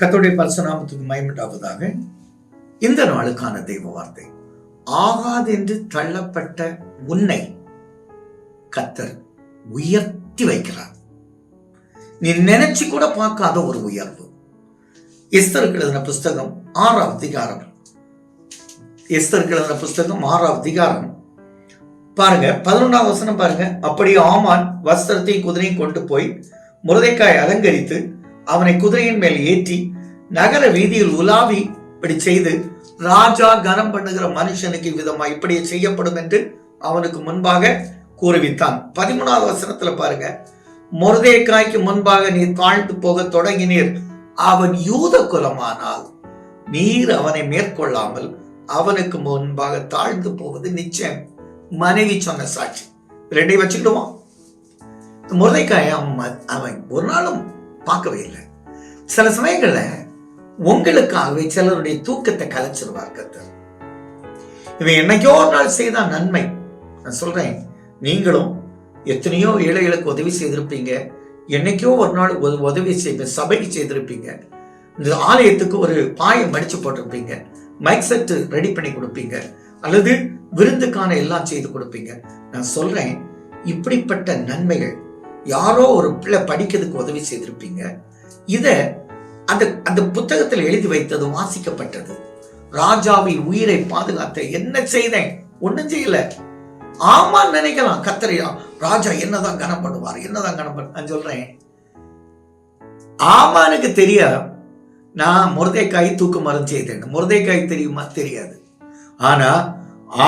கத்தோடைய பரசுநாமத்துக்கு மயமிட்டாவதாக இந்த நாளுக்கான தெய்வ வார்த்தை. ஆகாதென்று தள்ளப்பட்ட உன்னை கத்தர் உயர்த்தி வைக்கிறார். நீ நினைச்சு கூட பார்க்காத ஒரு உயர்வு. எஸ்தருக்கு எழுதின புஸ்தகம் ஆறாம் அதிகாரம். எஸ்தருக்கு எழுதின புஸ்தகம் ஆறாம் அதிகாரம். பாருங்க பதினொன்றாம் வசனம் பாருங்க. அப்படி ஆமான் வஸ்திரத்தையும் குதிரையும் கொண்டு போய் முருதைக்காய் அலங்கரித்து அவனை குதிரையின் மேல் ஏற்றி நகர வீதியில் உலாவி இப்படி செய்து ராஜா கனம் பண்ணுகிற மனுஷனுக்கு விதமா இப்படி செய்யப்படும் என்று அவனுக்கு முன்பாக கூறுவித்தான். பதிமூணாவது வசனத்துல பாருங்க. முருதைக்காய்க்கு முன்பாக நீர் தாழ்ந்து போக தொடங்கினீர். அவன் யூத குலமானால் நீர் அவனை மேற்கொள்ளாமல் அவனுக்கு முன்பாக தாழ்ந்து போவது நிச்சயம். மனைவி சொன்ன சாட்சி. ரெண்டையும் வச்சுக்கிடுவான். முருதைக்காய் அவன் அவன் ஒரு நாளும் பார்க்கவே இல்லை. சில சமயங்கள்ல உங்களுக்காகவே சிலருடைய தூக்கத்தை கலைச்சிருவார் கத்தர் இவன் என்னைக்கோ ஒரு நாள் செய்த நன்மை. நான் சொல்றேன் நீங்களும் எத்தனையோ ஏழைகளுக்கு உதவி செய்திருப்பீங்க. என்னைக்கோ ஒரு நாள் உத- உதவி செய்வேன் சபைக்கு செய்திருப்பீங்க. இந்த ஆலயத்துக்கு ஒரு பாயம் மடிச்சு போட்டிருப்பீங்க. மைக் செட்டு ரெடி பண்ணி கொடுப்பீங்க. அல்லது விருந்துக்கான எல்லாம் செய்து கொடுப்பீங்க. நான் சொல்றேன் இப்படிப்பட்ட நன்மைகள் யாரோ ஒரு பிள்ளை படிக்கிறதுக்கு உதவி செய்திருப்பீங்க. இதை அந்த அந்த புத்தகத்தில் எழுதி வைத்தது வாசிக்கப்பட்டது. ராஜாவின் உயிரை பாதுகாத்த என்ன செய்தேன்? ஒன்றும் செய்யல. ஆமா நினைக்கலாம் கத்தரையா ராஜா என்னதான் கனம் பண்ணுவார் என்னதான் கனம் பண்ண நான் சொல்றேன். ஆமானுக்கு தெரிய நான் முருதைக்காய் தூக்கு மரம் செய்தேன். முருதைக்காய் தெரியுமா? தெரியாது. ஆனா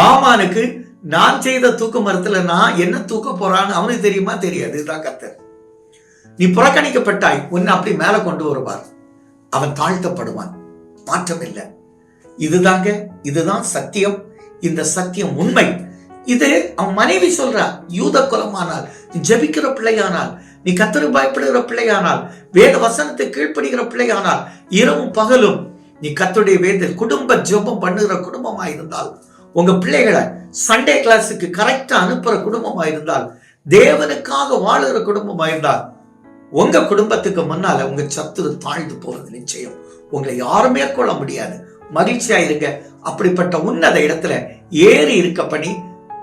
ஆமானுக்கு நான் செய்த தூக்கு மரத்துல நான் என்ன தூக்க போறான்னு அவனுக்கு தெரியுமா? தெரியாது. இதுதான் கத்தர் நீ புறக்கணிக்கப்பட்டாய். உன்னை அப்படி மேல கொண்டு வருவார். அவன் தாழ்த்தப்படுவான். மாற்றம் இல்லை இதுதாங்க இதுதான் சத்தியம். இந்த சத்தியம் உண்மை. இது அவன் மனைவி சொல்றா யூத குலமானால் நீ ஜெபிக்கிற பிள்ளையானால் நீ கத்தரு பயப்படுகிற பிள்ளையானால் வேத வசனத்தை கீழ்ப்படுகிற பிள்ளையானால் இரவும் பகலும் நீ கத்துடைய வேத குடும்ப ஜெபம் பண்ணுகிற குடும்பமா இருந்தால் உங்க பிள்ளைகளை சண்டே கிளாஸுக்கு கரெக்டா அனுப்புற குடும்பமா இருந்தால் தேவனுக்காக வாழுகிற குடும்பமா இருந்தால் உங்க குடும்பத்துக்கு முன்னால உங்க சத்துரு தாழ்ந்து போறது நிச்சயம். உங்களை யாரும் மேற்கொள்ள முடியாது. மகிழ்ச்சியா இருங்க. அப்படிப்பட்ட உன்னத இடத்துல ஏறி இருக்க பணி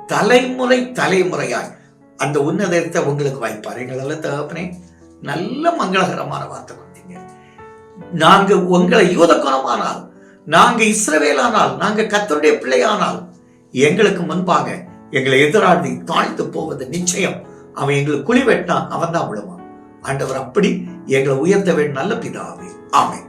தலைமுறை தலைமுறையாய். அந்த உன்னத இடத்தை உங்களுக்கு வாய்ப்பார். எங்கள தகப்பனே நல்ல மங்களகரமான வார்த்தை கொடுத்தீங்க. நாங்க உங்களை யூத குணமானால் நாங்க இஸ்ரவேலானால் நாங்க கத்தருடைய பிள்ளையானால் எங்களுக்கு முன்பாக எங்களை எதிராடி தாழ்த்து போவது நிச்சயம். அவன் எங்களுக்கு குழி வெட்டான் அவன் தான் விழுவான். ஆண்டவர் அப்படி எங்களை உயர்த்த வேண்டும் நல்ல பிதாவே. ஆமை